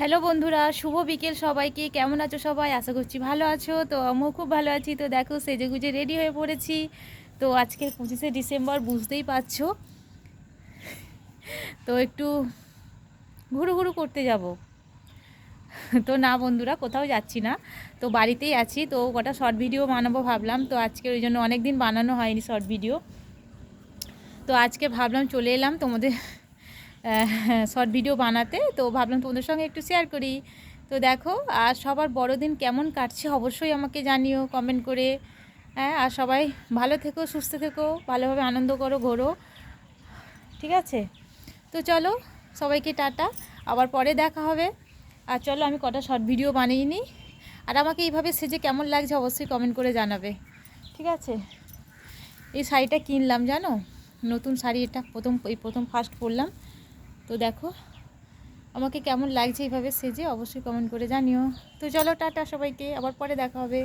Hello বন্ধুরা, শুভ বিকেল সবাইকে। কেমন আছো সবাই? আশা করছি ভালো আছো। তো আমিও খুব ভালো আছি। তো দেখো সেজে গুজে রেডি হয়ে পড়েছি। তো আজকে পঁচিশে ডিসেম্বর, বুঝতেই পারছ। তো একটু ঘুরু ঘুরু করতে যাব। তো না বন্ধুরা, কোথাও যাচ্ছি না। তো বাড়িতেই আছি। তো কটা শর্ট ভিডিও বানাবো ভাবলাম। তো আজকে ওই জন্য অনেক দিন বানানো হয়নি শর্ট ভিডিও। তো আজকে ভাবলাম চলে এলাম তোমাদের শর্ট ভিডিও বানাতে, তো ভাবলাম তোমাদের সঙ্গে একটু শেয়ার করি। তো দেখো, আর সবার বড়দিন কেমন কাটছে অবশ্যই আমাকে জানিও কমেন্ট করে। হ্যাঁ আর সবাই ভালো থেকো, সুস্থ থেকো, ভালোভাবে আনন্দ করো, ঘোরো। ঠিক আছে? তো চলো, সবাইকে টাটা। আবার পরে দেখা হবে। আর চলো, আমি কটা শর্ট ভিডিও বানিয়ে নিই। আর আমাকে এইভাবে সেজে কেমন লাগছে অবশ্যই কমেন্ট করে জানাবে। ঠিক আছে? এই শাড়িটা কিনলাম, জানো? নতুন শাড়ি, এটা প্রথম, এই প্রথম ফার্স্ট পরলাম। তো দেখো, আমাকে কেমন লাগছে এইভাবে সেজে অবশ্যই কমেন্ট করে জানিও। তো চলো, টাটা সবাইকে, আবার পরে দেখা হবে।